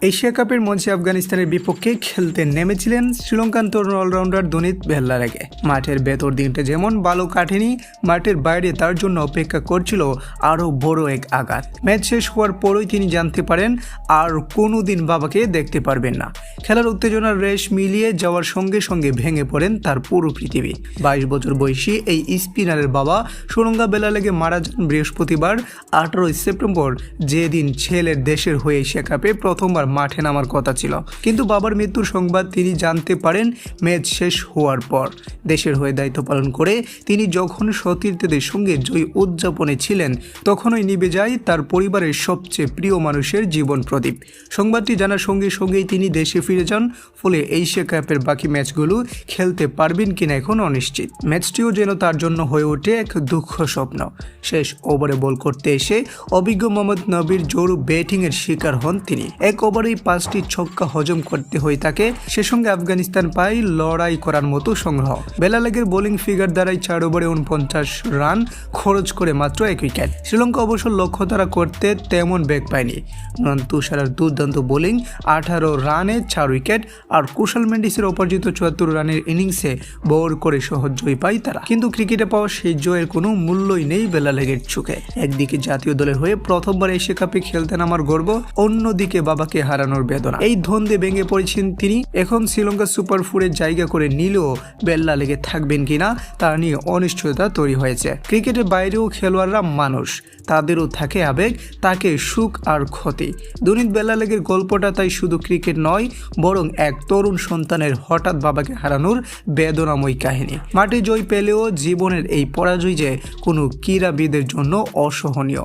Asia কাপের মঞ্চে আফগানিস্তানের বিপক্ষে খেলতে নেমেছিলেন শ্রীলঙ্কান তরুণ অলরাউন্ডার দনিত বেহ্লারেগে মাঠের ভেতর দিনটা যেমন ভালো কাটেনি, মাঠের বাইরে তার জন্য অপেক্ষা করছিল আরও বড় এক আঘাত। ম্যাচ শেষ হওয়ার পরই তিনি জানতে পারেন, আর কোনো দিন বাবাকে দেখতে পারবেন না। খেলার উত্তেজনার রেশ মিলিয়ে যাওয়ার সঙ্গে সঙ্গে ভেঙে পড়েন তার পুরো পৃথিবী। বাইশ বছর বয়সী এই স্পিনারের বাবা সুরঙ্গা বেলা লেগে মারা যান বৃহস্পতিবার, আঠারোই সেপ্টেম্বর, যেদিন ছেলের দেশের হয়ে এশিয়া কাপে প্রথমবার মাঠে নামার কথা ছিল। কিন্তু বাবার মৃত্যুর সংবাদ তিনি জানতে পারেন ম্যাচ শেষ হওয়ার পর। দেশের হয়ে দায়িত্ব পালন করে তিনি যখন সতীর্থদের সঙ্গে জয় উদযাপনে ছিলেন, তখনই নিভে যায় তার পরিবারের সবচেয়ে প্রিয় মানুষের জীবন প্রদীপ। সংবাদটি জানার সঙ্গে সঙ্গেই তিনি দেশে ফিরে যান, ফলে এশিয়া কাপের বাকি ম্যাচগুলো খেলতে পারবেন কিনা এখন অনিশ্চিত। ম্যাচটিও যেন তার জন্য হয়ে ওঠে এক দুঃখ স্বপ্ন। শেষ ওভারে বল করতে এসে অভিজ্ঞ মোহাম্মদ নবীর জোর ব্যাটিংয়ের শিকার হন তিনি। এক ওভারেই পাঁচটি ছক্কা হজম করতে হয় তাকে। সে সঙ্গে আফগানিস্তান পায় লড়াই করার মতো সংগ্রহ। বেলালেগের বোলিং ফিগার দ্বারাই চার ওভারে উনপঞ্চাশ রান খরচ করে মাত্র এক উইকেট। শ্রীলঙ্কা অবশ্য লক্ষ্য তারা করতে তেমন বেগ পায়নি। নন তুষারার দুর্দান্ত বোলিং, আঠারো রানে চার উইকেট আর কুশল মেন্ডিসের অপরাজিত চুয়াত্তর রানের ইনিংসে বোর করে সহজ জয় পায় তারা। কিন্তু ক্রিকেটে পাওয়া সেই জয়ের কোনো মূল্যই নেই বেলালেগের চোখে। একদিকে জাতীয় দলের হয়ে প্রথমবার এশিয়া কাপে খেলতে নামার গর্ব, অন্যদিকে বাবাকে হারানোর বেদনা। এই ধন্দে ভেঙে পড়েছেন তিনি। এখন শ্রীলঙ্কা সুপার ফোরে জায়গা করে নিলেও বেল্লা লেগে থাকবেন কিনা তা নিয়ে অনিশ্চয়তা তৈরি হয়েছে। ক্রিকেটের বাইরেও খেলোয়াড়রা মানুষ। তাদেরও থাকে আবেগ, তাকে সুখ আর ক্ষতি। দুনিত বেল্লালেগের গল্পটা তাই শুধু ক্রিকেট নয়, বরং এক তরুণ সন্তানের হঠাৎ বাবাকে হারানোর বেদনাময় কাহিনী। মাঠে জয় পেলেও জীবনের এই পরাজয় যে কোনো ক্রীড়াবিদের জন্য অসহনীয়।